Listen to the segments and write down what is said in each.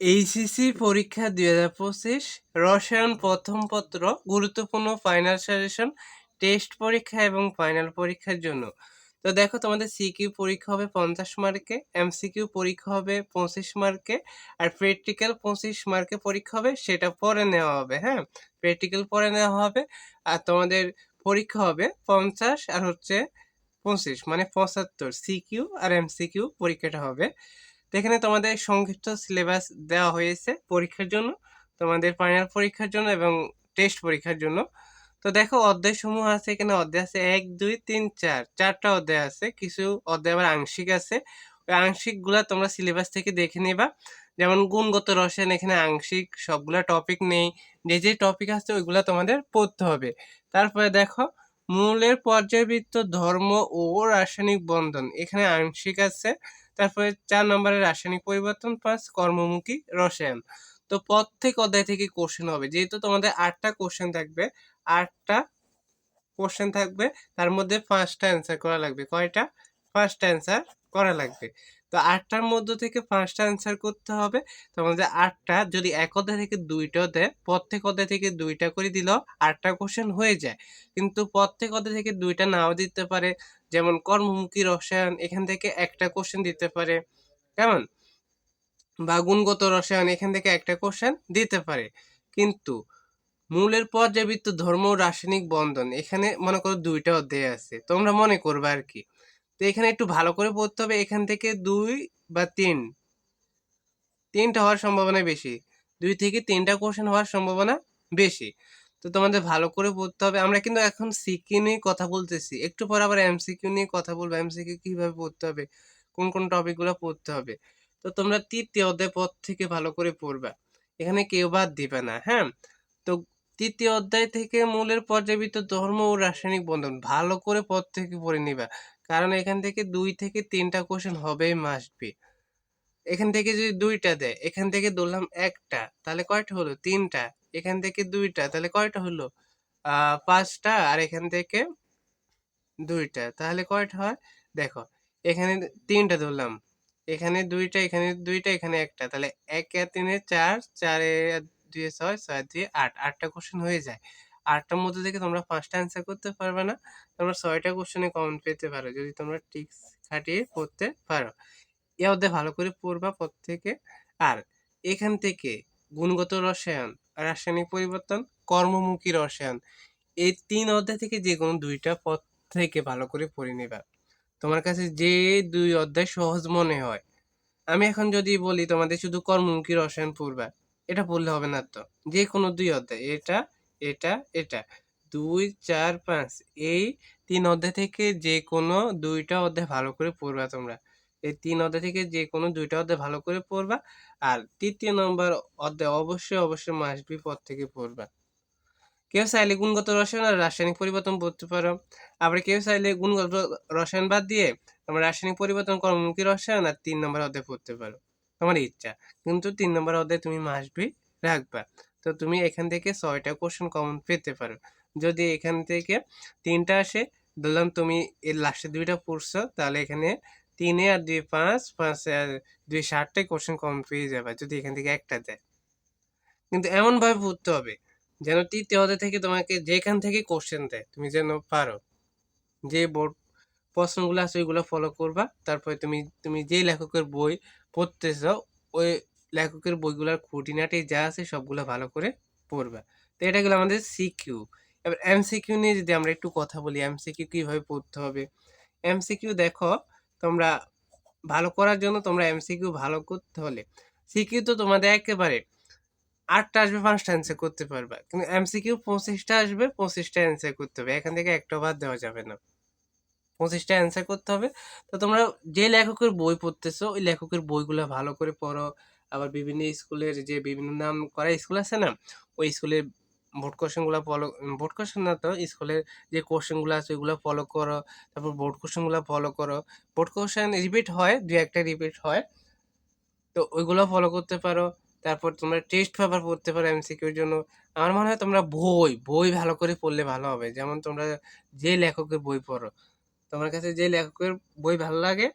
HSC পরীক্ষা দুই হাজার পঁচিশ, রসায়ন প্রথম পত্র, গুরুত্বপূর্ণ ফাইনাল সাজেশন টেস্ট পরীক্ষা এবং ফাইনাল পরীক্ষার জন্য। তো দেখো তোমাদের সিকিউ পরীক্ষা হবে পঞ্চাশ মার্কে এমসিকিউ পরীক্ষা হবে পঁচিশ মার্কে, আর প্র্যাকটিক্যাল পঁচিশ মার্কে পরীক্ষা হবে, সেটা পরে নেওয়া হবে হ্যাঁ? প্র্যাকটিক্যাল পরে নেওয়া হবে, আর তোমাদের পরীক্ষা হবে পঞ্চাশ আর হচ্ছে পঁচিশ মানে পঁচাত্তর। সিকিউ আর এমসিকিউ পরীক্ষাটা হবে। এখানে তোমাদের সংক্ষিপ্ত সিলেবাস দেওয়া হয়েছে পরীক্ষার জন্য, তোমাদের ফাইনাল পরীক্ষার জন্য এবং টেস্ট পরীক্ষার জন্য। তো দেখো অধ্যায় সমূহ আছে, এখানে অধ্যায় আছে এক, দুই, তিন, চার। চারটা অধ্যায় আছে, কিছু অধ্যায় আবার আংশিক আছে। ওই আংশিকগুলা তোমরা সিলেবাস থেকে দেখে নিবা। যেমন গুণগত রসায়ন, এখানে আংশিক সবগুলা টপিক নেই। যে যে টপিক আছে, ওইগুলা তোমাদের পড়তে হবে। তারপরে দেখো, মূলের পর্যায়বৃত্ত ধর্ম ও রাসায়নিক বন্ধন, এখানে আংশিক আছে। তারপরে চার নম্বরে রাসায়নিক পরিবর্তন পাঁচ কর্মমুখী রসায়ন। তো প্রত্যেক অধ্যায় থেকে কোশ্চেন হবে। যেহেতু তোমাদের আটটা কোশ্চেন থাকবে, আটটা কোশ্চেন থাকবে, তার মধ্যে পাঁচটা অ্যান্সার করা লাগবে। কয়টা? পাঁচটা অ্যান্সার করা লাগবে। তো আটটার মধ্যে থেকে পাঁচটা অ্যান্সার করতে হবে। তোমাদের আটটা যদি এক অধ্যায় থেকে দুইটা দেয় প্রত্যেক অধ্যায় থেকে দুইটা করে দিলেও আটটা কোশ্চেন হয়ে যায়। কিন্তু প্রত্যেক অধ্যায় থেকে দুইটা নাও দিতে পারে। যেমন কর্মমুখী রসায়ন, এখান থেকে একটা কোশ্চেন দিতে পারে। কেমন? বা গুণগত রসায়ন, এখান থেকে একটা কোশ্চেন দিতে পারে। কিন্তু মূলের পর্যাবৃত্ত ধর্ম রাসায়নিক বন্ধন, এখানে মনে করো দুইটা অধ্যায় আছে। তোমরা মনে করবে আর কি। তো এখানে একটু ভালো করে পড়তে হবে। এখান থেকে দুই বা তিন। তিনটা হওয়ার সম্ভাবনা বেশি। দুই থেকে তিনটা কোশ্চেন হওয়ার সম্ভাবনা বেশি। তো তোমাদের ভালো করে পড়তে হবে। আমরা কিন্তু এখন সিকিউ নিয়ে কথা বলতেছি। একটু পর আবার এমসিকিউ নিয়ে কথা বলব। এমসিকিউ কীভাবে পড়তে হবে? কোন কোন টপিকগুলো পড়তে হবে? তো তোমরা তৃতীয় অধ্যায় পদ থেকে ভালো করে পড়বা। এখানে কেউ বাদ দিবে না হ্যাঁ? তো তৃতীয় অধ্যায় থেকে মূলের পর্যাবৃত্ত ধর্ম ও রাসায়নিক বন্ধন। ভালো করে পদ থেকে পড়ে নিবা। কারণ এখান থেকে দুই থেকে তিনটা কোশ্চেন হবেই মাসবি এখান থেকে যদি দুইটা দেয়, এখান থেকে ধরলাম একটা, তাহলে কয়টা হলো? তিনটা। এখান থেকে দুইটা, তাহলে কয়টা হলো? পাঁচটা, আর এখান থেকে দুইটা, তাহলে কয়টা হয়? দেখো, এখানে তিনটা ধরলাম। এখানে দুইটা এখানে দুইটা, এখানে একটা, তাহলে এক তিনে চার, চারে দুই ছয় ছয় দুই আট। আটটা কোশ্চেন হয়ে যায়। আটটার মধ্যে থেকে তোমরা পাঁচটা অ্যান্সার করতে পারবে না। তোমরা ছয়টা কোশ্চেনে কমন পেতে পারো, যদি তোমরা টিক্স খাটিয়ে পড়তে পারো। এ অধ্যায় ভালো করে পড়বা প্রত্যেকে। আর এখান থেকে গুণগত রসায়ন, রাসায়নিক পরিবর্তন, কর্মমুখী রসায়ন, এই তিন অধ্যায় থেকে যে কোনো দুইটা পথ থেকে ভালো করে পড়ে নেবা। তোমার কাছে যে দুই অধ্যায় সহজ মনে হয়। আমি এখন যদি বলি তোমাদের শুধু কর্মমুখী রসায়ন পড়বা, এটা পড়লে হবে না তো? যে কোনো দুই অধ্যায়, এটা এটা এটা। দুই, চার, পাঁচ। এই তিন অধ্যায় থেকে যে কোনো দুইটা অধ্যায় ভালো করে পড়বা তোমরা। এই তিন অধ্যায় থেকে যে কোনো দুইটা অধ্যায় ভালো করে পড়বা। আর তৃতীয় নম্বর অধ্যায় অবশ্যই অবশ্যই মাসবি পদ থেকে পড়বা। কেউ চাইলে গুণগত রসায়ন আর রাসায়নিক পরিবর্তন পড়তে পারো। আবার কেউ চাইলে গুণগত রসায়ন বাদ দিয়ে তোমার রাসায়নিক পরিবর্তন, কর্মমুখী রসায়ন আর তিন নম্বর অধ্যায় পড়তে পারো। তোমার ইচ্ছা। কিন্তু তিন নম্বর অধ্যায় তুমি মাসবি রাখবা। তো তুমি এখান থেকে ছয়টা কোশ্চেন কমন পেতে পারো। যদি এখান থেকে তিনটা আসে, ধরলাম তুমি এর লাস্টে দুইটা পড়ছো, তাহলে এখানে তিনে আর দুই পাঁচ পাঁচ আর দুই ষাটটাই কোশ্চেন কমন পেয়ে যাবে, যদি এখান থেকে একটা দেয়। কিন্তু এমনভাবে পড়তে হবে যেন তৃতীয় অধ্যায় থেকে তোমাকে যেখান থেকে কোশ্চেন দেয়, তুমি যেন পারো। যে বোর্ড প্রশ্নগুলো আছে ওইগুলো ফলো করবা, তারপরে তুমি তুমি যে লেখকের বই পড়তেছ, ওই লেখকের বইগুলোর খুঁটিনাটি যা আছে সবগুলো ভালো করে পড়বা। তো এটা গেলো আমাদের সিকিউ এবার এমসিকিউ নিয়ে যদি আমরা একটু কথা বলি এমসিকিউ কীভাবে পড়তে হবে? এমসিকিউ দেখো, তোমরা ভালো করার জন্য তোমরা এমসিকিউ ভালো করতে হলে সিকিউ তো তোমাদের একেবারে আটটা আসবে পাঁচটা অ্যান্সার করতে পারবা। কিন্তু এমসিকিউ পঁচিশটা আসবে, পঁচিশটা অ্যান্সার করতে হবে। এখান থেকে একটা বাদ দেওয়া যাবে না। পঁচিশটা অ্যান্সার করতে হবে। তো তোমরা যে লেখকের বই পড়তেছো, ওই লেখকের বইগুলো ভালো করে পড়ো। আবার বিভিন্ন স্কুলের যে বিভিন্ন নাম করা স্কুল আছে না, ওই স্কুলের বোর্ড কোশ্চেনগুলো ফলো বোর্ড কোশ্চেন না তো, স্কুলের যে কোশ্চেনগুলো আছে ওইগুলো ফলো করো, তারপর বোর্ড কোশ্চেনগুলো ফলো করো। বোর্ড কোশ্চেন রিপিট হয় দু একটা রিপিট হয়। তো ওইগুলো ফলো করতে পারো, তারপর তোমরা টেস্ট পেপার পড়তে পারো এমসিকিউর জন্য। আমার মনে হয় তোমরা বই বই ভালো করে পড়লে ভালো হবে। যেমন তোমরা যে লেখকের বই পড়ো, তোমার কাছে যে লেখকের বই ভালো লাগে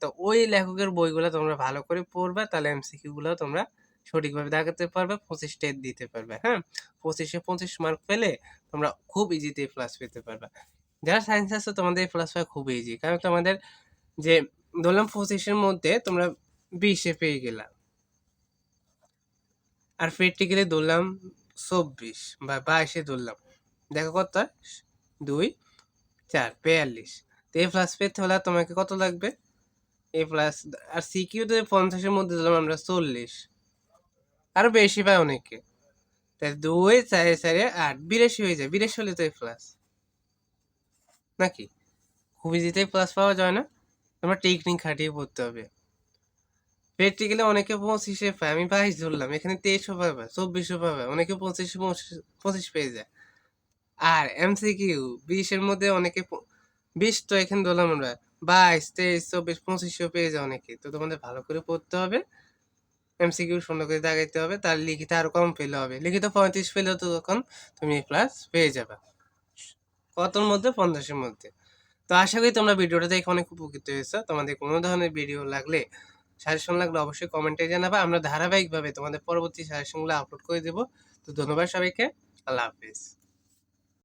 তো ওই লেখকের বইগুলো তোমরা ভালো করে পড়বে, তাহলে এমসিকিউ গুলো তোমরা সঠিকভাবে দেখাতে পারবে, পঁচিশ টেট দিতে পারবে হ্যাঁ? পঁচিশে পঁচিশ মার্ক পেলে তোমরা খুব ইজিতে প্লাস পেতে পারবে। যারা সায়েন্স আছে, তোমাদের প্লাস পাওয়া খুব ইজি কারণ তোমাদের যে ধরলাম পঁচিশের মধ্যে তোমরা বিশে পেয়ে গেলা। আর প্র্যাকটিক্যালি ধরলাম চব্বিশ বা বাইশে ধরলাম, দেখো কত? দুই, চার, বিয়াল্লিশ। তো এ প্লাস পেতে হলে তোমাকে কত লাগবে? এ প্লাস আর সিকিউতে পঞ্চাশের মধ্যে দিলাম আমরা চল্লিশ। আরও বেশি পায় অনেকে। তাই দুই, চারে চারে আট, বিরাশি হয়ে যায়। বিরাশি হলে তো এ প্লাস নাকি? খুব ইজিতেই প্লাস পাওয়া যায় না। তোমার টেকনিক খাটিয়ে পড়তে হবে। প্র্যাকটিক্যালি অনেকে পঁচিশে পায়। আমি বাইশ ধরলাম। এখানে তেইশও পাবে চব্বিশও পাবে অনেকে পঁচিশ- পঁচিশ পেয়ে যায়। আর এমসিকিউ বিশের মধ্যে অনেকে বিশ তো এখানে ধরলাম আমরা। বাইশ তেইশ চব্বিশ পঁচিশও পেয়ে যায় অনেকে। তো তোমাদের ভালো করে পড়তে হবে এমসিকিউ সুন্দর করে দাগাইতে হবে, তার লিখিত আরও কম পেলে হবে। লিখিত পঁয়ত্রিশ পেলেও তো তখন তুমি প্লাস পেয়ে যাবে। কতর মধ্যে? পঞ্চাশের মধ্যে। তো আশা করি তোমরা ভিডিওটা দেখে অনেক উপকৃত হয়েছো। তোমাদের কোনো ধরনের ভিডিও লাগলে সাজেশন লাগলে অবশ্যই কমেন্টে জানাবে। আমরা ধারাবাহিকভাবে তোমাদের পরবর্তী সাজেশনগুলো আপলোড করে দেবো। তো ধন্যবাদ সবাইকে। আল্লাহ হাফিজ।